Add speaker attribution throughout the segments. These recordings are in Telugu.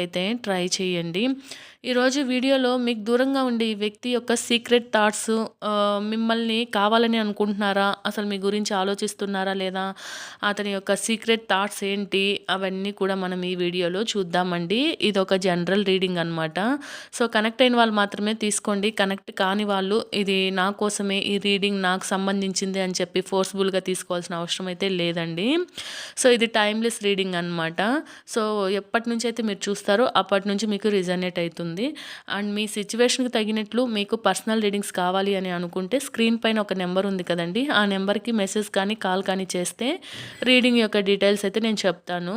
Speaker 1: చూడడానికైతే ట్రై చేయండి. ఈరోజు వీడియోలో మీకు దూరంగా ఉండే ఈ వ్యక్తి యొక్క సీక్రెట్ థాట్స్ మిమ్మల్ని కావాలని అనుకుంటున్నారా? అసలు మీ గురించి ఆలోచిస్తున్నారా లేదా? అతని యొక్క సీక్రెట్ థాట్స్ ఏంటి? అవన్నీ కూడా మనం ఈ వీడియోలో చూద్దామండి. ఇది ఒక జనరల్ రీడింగ్ అనమాట సో కనెక్ట్ అయిన వాళ్ళు మాత్రమే తీసుకోండి. కనెక్ట్ కాని వాళ్ళు ఇది నా కోసమే ఈ రీడింగ్ నాకు సంబంధించింది అని చెప్పి ఫోర్స్ఫుల్గా తీసుకోవాల్సిన అవసరం అయితే లేదండి. సో ఇది టైమ్లెస్ రీడింగ్ అనమాట సో ఎప్పటి నుంచి అయితే మీరు చూస్తారు అప్పటి నుంచి మీకు రిజనేట్ అవుతుంది. అండ్ మీ సిచ్యువేషన్కి తగినట్లు మీకు పర్సనల్ రీడింగ్స్ కావాలి అని అనుకుంటే స్క్రీన్ పైన ఒక నెంబర్ ఉంది కదండి. ఆ నెంబర్కి మెసేజ్ కానీ కాల్ కానీ చేస్తే రీడింగ్ యొక్క డీటెయిల్స్ అయితే నేను చెప్తాను.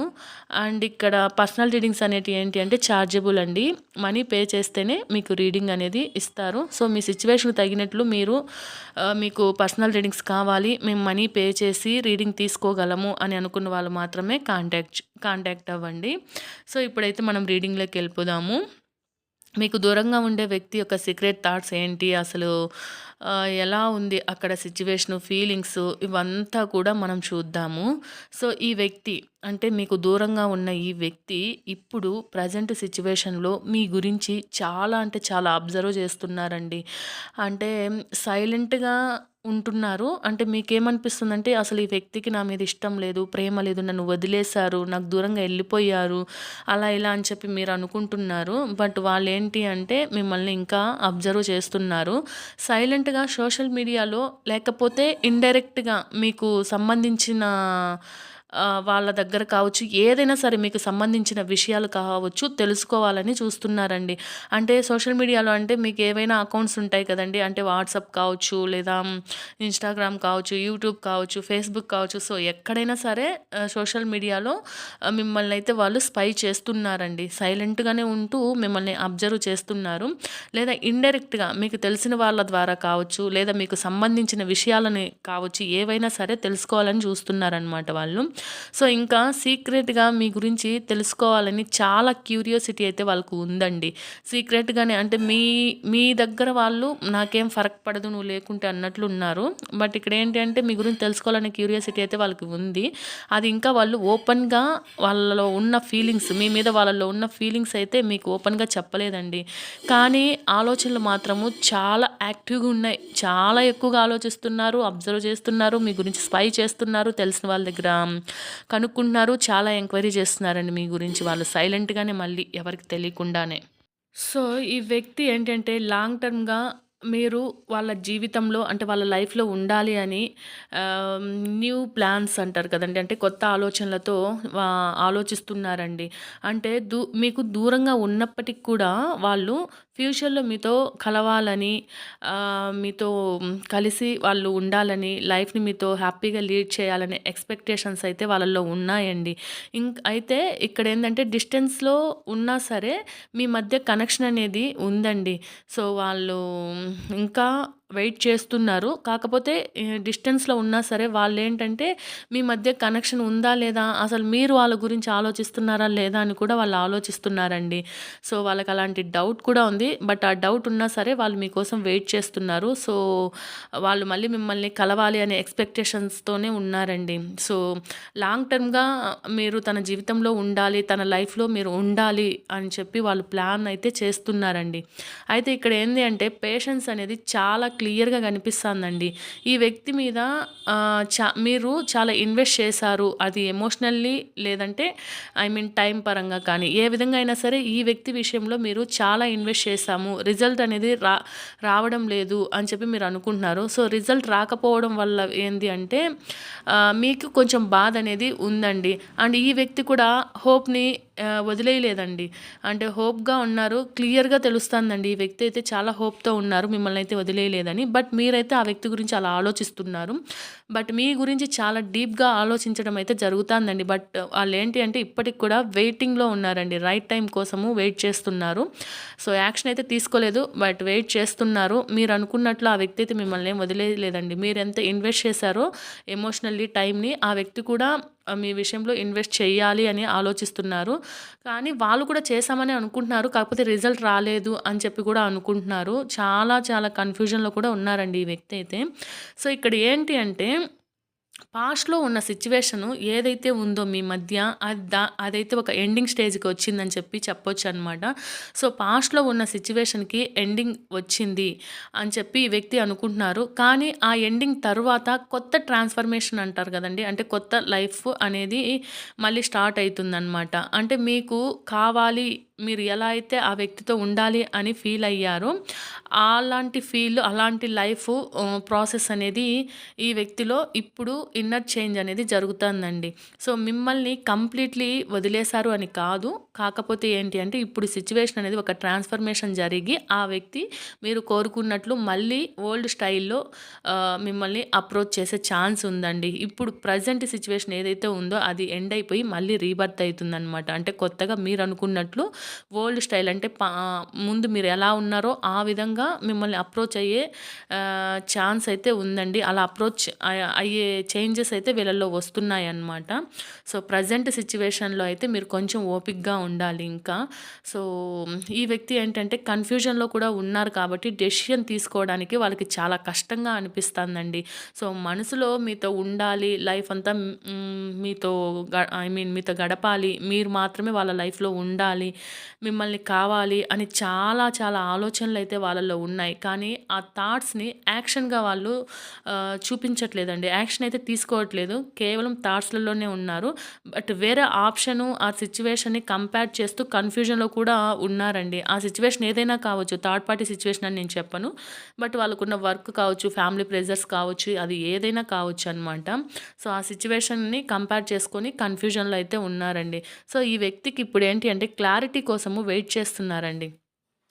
Speaker 1: అండ్ ఇక్కడ పర్సనల్ రీడింగ్స్ అనేటివి ఏంటి అంటే ఛార్జబుల్ అండి. మనీ పే చేస్తేనే మీకు రీడింగ్ అనేది ఇస్తారు. సో మీ సిచ్యువేషన్కి తగినట్లు మీరు మీకు పర్సనల్ రీడింగ్స్ కావాలి. మేము మనీ పే చేసి రీడింగ్ తీసుకోగలము అని అనుకున్న వాళ్ళు మాత్రమే కాంటాక్ట్ కాంటాక్ట్ అవ్వండి. సో ఇప్పుడైతే మనం రీడింగ్లోకి వెళ్ళిపోదాము. మీకు దూరంగా ఉండే వ్యక్తి యొక్క సీక్రెట్ థాట్స్ ఏంటి? అసలు ఎలా ఉంది? అక్కడ సిచ్యువేషను ఫీలింగ్స్ ఇవంతా కూడా మనం చూద్దాము. సో ఈ వ్యక్తి అంటే మీకు దూరంగా ఉన్న ఈ వ్యక్తి ఇప్పుడు ప్రజెంట్ సిచ్యువేషన్లో మీ గురించి చాలా అంటే చాలా అబ్జర్వ్ చేస్తున్నారండి. అంటే సైలెంట్గా ఉంటున్నారు. అంటే మీకేమనిపిస్తుందంటే అసలు ఈ వ్యక్తికి నా మీద ఇష్టం లేదు ప్రేమ లేదు నన్ను వదిలేశారు నాకు దూరంగా వెళ్ళిపోయారు అలా ఇలా అని చెప్పి మీరు అనుకుంటున్నారు. బట్ వాళ్ళు ఏంటి అంటే మిమ్మల్ని ఇంకా అబ్జర్వ్ చేస్తున్నారు. సైలెంట్గా సోషల్ మీడియాలో లేకపోతే ఇండైరెక్ట్గా మీకు సంబంధించిన వాళ్ళ దగ్గర కావచ్చు ఏదైనా సరే మీకు సంబంధించిన విషయాలు కావచ్చు తెలుసుకోవాలని చూస్తున్నారండి. అంటే సోషల్ మీడియాలో అంటే మీకు ఏవైనా అకౌంట్స్ ఉంటాయి కదండి. అంటే వాట్సాప్ కావచ్చు లేదా ఇన్స్టాగ్రామ్ కావచ్చు యూట్యూబ్ కావచ్చు ఫేస్బుక్ కావచ్చు. సో ఎక్కడైనా సరే సోషల్ మీడియాలో మిమ్మల్ని అయితే వాళ్ళు స్పై చేస్తున్నారండి. సైలెంట్గానే ఉంటూ మిమ్మల్ని అబ్జర్వ్ చేస్తున్నారు. లేదా ఇండైరెక్ట్గా మీకు తెలిసిన వాళ్ళ ద్వారా కావచ్చు లేదా మీకు సంబంధించిన విషయాలని కావచ్చు ఏవైనా సరే తెలుసుకోవాలని చూస్తున్నారనమాట వాళ్ళు. సో ఇంకా సీక్రెట్గా మీ గురించి తెలుసుకోవాలని చాలా క్యూరియాసిటీ అయితే వాళ్ళకు ఉందండి. సీక్రెట్గానే అంటే మీ మీ దగ్గర వాళ్ళు నాకేం ఫరక్ పడదు నువ్వు లేకుంటే అన్నట్లు ఉన్నారు. బట్ ఇక్కడ ఏంటి అంటే మీ గురించి తెలుసుకోవాలనే క్యూరియాసిటీ అయితే వాళ్ళకి ఉంది. అది ఇంకా వాళ్ళు ఓపెన్గా వాళ్ళలో ఉన్న ఫీలింగ్స్ మీ మీద వాళ్ళలో ఉన్న ఫీలింగ్స్ అయితే మీకు ఓపెన్గా చెప్పలేదండి. కానీ ఆలోచనలు మాత్రము చాలా యాక్టివ్గా ఉన్నాయి. చాలా ఎక్కువగా ఆలోచిస్తున్నారు అబ్జర్వ్ చేస్తున్నారు మీ గురించి స్పై చేస్తున్నారు తెలిసిన వాళ్ళ దగ్గర. కనుక్కుంటున్నారు. చాలా ఎంక్వైరీ చేస్తున్నారండి మీ గురించి. వాళ్ళు సైలెంట్గానే మళ్ళీ ఎవరికి తెలియకుండానే. సో ఈ వ్యక్తి ఏంటంటే లాంగ్ టర్మ్గా మీరు వాళ్ళ జీవితంలో అంటే వాళ్ళ లైఫ్లో ఉండాలి అని న్యూ ప్లాన్స్ అంటారు కదండి. అంటే కొత్త ఆలోచనలతో ఆలోచిస్తున్నారండి. అంటే దూ మీకు దూరంగా ఉన్నప్పటికి కూడా వాళ్ళు ఫ్యూచర్లో మీతో కలవాలని మీతో కలిసి వాళ్ళు ఉండాలని లైఫ్ని మీతో హ్యాపీగా లీడ్ చేయాలనే ఎక్స్పెక్టేషన్స్ అయితే వాళ్ళల్లో ఉన్నాయండి. ఇంక్ అయితే ఇక్కడ ఏంటంటే డిస్టెన్స్లో ఉన్నా సరే మీ మధ్య కనెక్షన్ అనేది ఉందండి. సో వాళ్ళు ఇంకా వెయిట్ చేస్తున్నారు. కాకపోతే డిస్టెన్స్లో ఉన్నా సరే వాళ్ళు ఏంటంటే మీ మధ్య కనెక్షన్ ఉందా లేదా? అసలు మీరు వాళ్ళ గురించి ఆలోచిస్తున్నారా లేదా? అని కూడా వాళ్ళు ఆలోచిస్తున్నారండి. సో వాళ్ళకి అలాంటి డౌట్ కూడా ఉంది. బట్ ఆ డౌట్ ఉన్నా సరే వాళ్ళు మీకోసం వెయిట్ చేస్తున్నారు. సో వాళ్ళు మళ్ళీ మిమ్మల్ని కలవాలి అనే ఎక్స్పెక్టేషన్స్తోనే ఉన్నారండి. సో లాంగ్ టర్మ్గా మీరు తన జీవితంలో ఉండాలి తన లైఫ్లో మీరు ఉండాలి అని చెప్పి వాళ్ళు ప్లాన్ అయితే చేస్తున్నారండి. అయితే ఇక్కడ ఏంది అంటే పేషెన్స్ అనేది చాలా క్లియర్గా కనిపిస్తుందండి. ఈ వ్యక్తి మీద చా మీరు చాలా ఇన్వెస్ట్ చేశారు. అది ఎమోషనల్లీ లేదంటే ఐ మీన్ టైం పరంగా కానీ ఏ విధంగా అయినా సరే ఈ వ్యక్తి విషయంలో మీరు చాలా ఇన్వెస్ట్ చేశాము. రిజల్ట్ అనేది రా రావడం లేదు అని చెప్పి మీరు అనుకుంటున్నారు. సో రిజల్ట్ రాకపోవడం వల్ల ఏంది అంటే మీకు కొంచెం బాధ అనేది ఉందండి. అండ్ ఈ వ్యక్తి కూడా హోప్ని వదిలేయలేదండి. అంటే హోప్గా ఉన్నారు క్లియర్గా తెలుస్తుందండి. ఈ వ్యక్తి అయితే చాలా హోప్తో ఉన్నారు మిమ్మల్ని అయితే వదిలేయలేదని. బట్ మీరైతే ఆ వ్యక్తి గురించి అలా ఆలోచిస్తున్నారు. బట్ మీ గురించి చాలా డీప్గా ఆలోచించడం అయితే జరుగుతుందండి. బట్ వాళ్ళు ఏంటి అంటే ఇప్పటికి కూడా వెయిటింగ్లో ఉన్నారండి. రైట్ టైం కోసము వెయిట్ చేస్తున్నారు. సో యాక్షన్ అయితే తీసుకోలేదు. బట్ వెయిట్ చేస్తున్నారు. మీరు అనుకున్నట్లు ఆ వ్యక్తి అయితే మిమ్మల్ని ఏం వదిలేయలేదండి. మీరు ఎంత ఇన్వెస్ట్ చేశారో ఎమోషనల్లీ టైంని ఆ వ్యక్తి కూడా మీ విషయంలో ఇన్వెస్ట్ చేయాలి అని ఆలోచిస్తున్నారు. కానీ వాళ్ళు కూడా చేశామని అనుకుంటున్నారు. కాకపోతే రిజల్ట్ రాలేదు అని చెప్పి కూడా అనుకుంటున్నారు. చాలా చాలా కన్ఫ్యూజన్లో కూడా ఉన్నారండి ఈ వ్యక్తి అయితే. సో ఇక్కడ ఏంటి అంటే పాస్ట్‌లో ఉన్న సిచ్యువేషను ఏదైతే ఉందో మీ మధ్య అది దా అదైతే ఒక ఎండింగ్ స్టేజ్‌కి వచ్చిందని చెప్పి చెప్పొచ్చనమాట. సో, పాస్ట్‌లో ఉన్న సిచ్యువేషన్కి ఎండింగ్ వచ్చింది అని చెప్పి ఈ వ్యక్తి అనుకుంటున్నారు. కానీ ఆ ఎండింగ్ తర్వాత కొత్త ట్రాన్స్‌ఫర్మేషన్ అంటారు కదండి అంటే కొత్త లైఫ్ అనేది మళ్ళీ స్టార్ట్ అవుతుందన్నమాట అంటే మీకు కావాలి మీరు ఎలా అయితే ఆ వ్యక్తితో ఉండాలి అని ఫీల్ అయ్యారో, అలాంటి ఫీల్ అలాంటి లైఫ్ ప్రాసెస్ అనేది ఈ వ్యక్తిలో ఇప్పుడు ఇన్నర్ చేంజ్ అనేది జరుగుతుందండి. సో, మిమ్మల్ని కంప్లీట్‌లీ వదిలేశారు అని కాదు. కాకపోతే ఏంటి అంటే ఇప్పుడు సిచ్యువేషన్ అనేది ఒక ట్రాన్స్‌ఫర్మేషన్ జరిగి ఆ వ్యక్తి మీరు కోరుకున్నట్లు మళ్ళీ ఓల్డ్ స్టైల్‌లో మిమ్మల్ని అప్రోచ్ చేసే ఛాన్స్ ఉందండి. ఇప్పుడు ప్రజెంట్ సిచ్యువేషన్ ఏదైతే ఉందో అది ఎండ్ అయిపోయి మళ్ళీ రీబర్త్ అవుతుందన్నమాట అంటే కొత్తగా మీరు అనుకున్నట్లు ఓల్డ్ స్టైల్ అంటే పా ముందు మీరు ఎలా ఉన్నారో ఆ విధంగా మిమ్మల్ని అప్రోచ్ అయ్యే ఛాన్స్ అయితే ఉందండి. అలా అప్రోచ్ అయ్యే చేంజెస్ అయితే వీళ్ళలో వస్తున్నాయన్నమాట. సో, ప్రజెంట్ సిచ్యువేషన్లో అయితే మీరు కొంచెం ఓపిక్గా ఉండాలి ఇంకా. సో, ఈ వ్యక్తి ఏంటంటే కన్‌ఫ్యూజన్‌లో కూడా ఉన్నారు కాబట్టి డెసిషన్ తీసుకోవడానికి వాళ్ళకి చాలా కష్టంగా అనిపిస్తుందండి. సో, మనసులో మీతో ఉండాలి లైఫ్ అంతా మీతో గ ఐ మీన్ మీతో గడపాలి. మీరు మాత్రమే వాళ్ళ లైఫ్‌లో ఉండాలి. మిమ్మల్ని కావాలి అని చాలా చాలా ఆలోచనలు అయితే వాళ్ళల్లో ఉన్నాయి. కానీ ఆ థాట్స్‌ని యాక్షన్‌గా వాళ్ళు చూపించట్లేదండి. యాక్షన్ అయితే తీసుకోవట్లేదు. కేవలం థాట్స్‌లలోనే ఉన్నారు. బట్ వేరే ఆప్షను ఆ సిచ్యువేషన్ని కంపేర్ చేస్తూ కన్‌ఫ్యూజన్‌లో కూడా ఉన్నారండి. ఆ సిచ్యువేషన్ ఏదైనా కావచ్చు. థర్డ్ పార్టీ సిచ్యువేషన్ అని నేను చెప్పను. బట్ వాళ్ళకున్న వర్క్ కావచ్చు, ఫ్యామిలీ ప్రెజర్స్ కావచ్చు, అది ఏదైనా కావచ్చు అనమాట సో, ఆ సిచ్యువేషన్ని కంపేర్ చేసుకొని కన్‌ఫ్యూజన్‌లో అయితే ఉన్నారండి. సో, ఈ వ్యక్తికి ఇప్పుడు ఏంటి అంటే క్లారిటీ కోసము వెయిట్ చేస్తున్నారండి.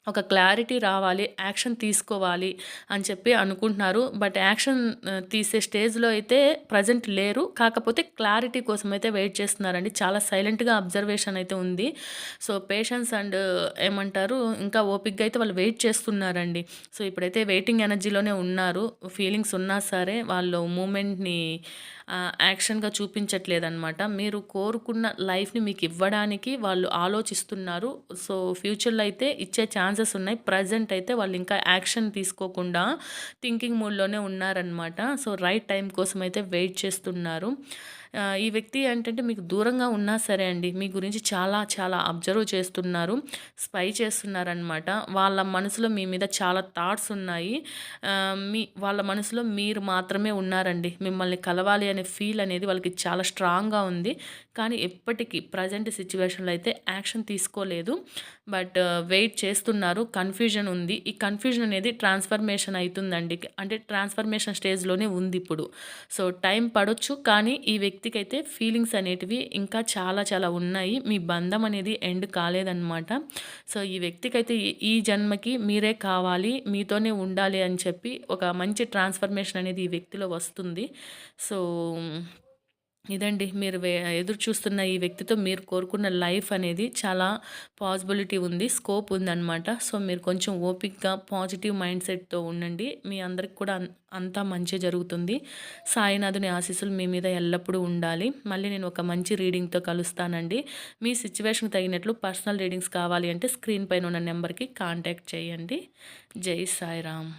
Speaker 1: ఒక క్లారిటీ రావాలి. యాక్షన్ తీసుకోవాలి అని చెప్పి అనుకుంటున్నారు. బట్ యాక్షన్ తీసే స్టేజ్‌లో అయితే ప్రెజెంట్ లేరు. కాకపోతే క్లారిటీ కోసం అయితే వెయిట్ చేస్తున్నారండి. చాలా సైలెంట్‌గా అబ్జర్వేషన్ అయితే ఉంది. సో, పేషెన్స్ అండ్ ఏమంటారు ఇంకా ఓపిక్గా అయితే వాళ్ళు వెయిట్ చేస్తున్నారండి. సో, ఇప్పుడైతే వెయిటింగ్ ఎనర్జీలోనే ఉన్నారు. ఫీలింగ్స్ ఉన్నా సరే వాళ్ళు మూమెంట్ని యాక్షన్‌గా చూపించట్లేదనమాట. మీరు కోరుకున్న లైఫ్‌ని మీకు ఇవ్వడానికి వాళ్ళు ఆలోచిస్తున్నారు. సో, ఫ్యూచర్‌లో అయితే ఇచ్చే ఛాన్సెస్ ఉన్నాయి. ప్రజెంట్ అయితే వాళ్ళు ఇంకా యాక్షన్ తీసుకోకుండా థింకింగ్ మూడ్‌లోనే ఉన్నారనమాట. సో, రైట్ టైం కోసం అయితే వెయిట్ చేస్తున్నారు. ఈ వ్యక్తి ఏంటంటే మీకు దూరంగా ఉన్నా సరే అండి మీ గురించి చాలా చాలా అబ్జర్వ్ చేస్తున్నారు. స్పై చేస్తున్నారనమాట. వాళ్ళ మనసులో మీ మీద చాలా థాట్స్ ఉన్నాయి. మీ వాళ్ళ మనసులో మీరు మాత్రమే ఉన్నారండి. మిమ్మల్ని కలవాలి అనే ఫీల్ అనేది వాళ్ళకి చాలా స్ట్రాంగ్‌గా ఉంది. కానీ ఎప్పటికీ ప్రెజెంట్ సిచ్యువేషన్లో అయితే యాక్షన్ తీసుకోలేదు. బట్ వెయిట్ uh, చేస్తున్నారు. కన్‌ఫ్యూజన్ ఉంది. ఈ కన్‌ఫ్యూజన్ అనేది ట్రాన్స్‌ఫర్మేషన్ అవుతుందండి అంటే ట్రాన్స్‌ఫర్మేషన్ స్టేజ్‌లోనే ఉంది ఇప్పుడు సో, టైం పడొచ్చు. కానీ ఈ వ్యక్తికి అయితే ఫీలింగ్స్ అనేటివి ఇంకా చాలా చాలా ఉన్నాయి. మీ బంధం అనేది ఎండ్ కాలేదనమాట. సో, ఈ వ్యక్తికి ఈ ఈ జన్మకి మీరే కావాలి. మీతోనే ఉండాలి అని చెప్పి ఒక మంచి ట్రాన్స్‌ఫర్మేషన్ అనేది ఈ వ్యక్తిలో వస్తుంది. సో, ఇదండి మీరు ఎదురు చూస్తున్న ఈ వ్యక్తితో మీరు కోరుకున్న లైఫ్ అనేది చాలా పాసిబిలిటీ ఉంది. స్కోప్ ఉందన్నమాట సో, మీరు కొంచెం ఓపిక్గా పాజిటివ్ మైండ్ సెట్‌తో ఉండండి. మీ అందరికి కూడా అంతా మంచి జరుగుతుంది. సాయినాథుని ఆశీస్సులు మీ మీద ఎల్లప్పుడూ ఉండాలి. మళ్ళీ నేను ఒక మంచి రీడింగ్‌తో కలుస్తానండి. మీ సిచ్యువేషన్కి తగినట్లు పర్సనల్ రీడింగ్స్ కావాలి అంటే స్క్రీన్ పైన ఉన్న నెంబర్‌కి కాంటాక్ట్ చేయండి. జై సాయిరామ్.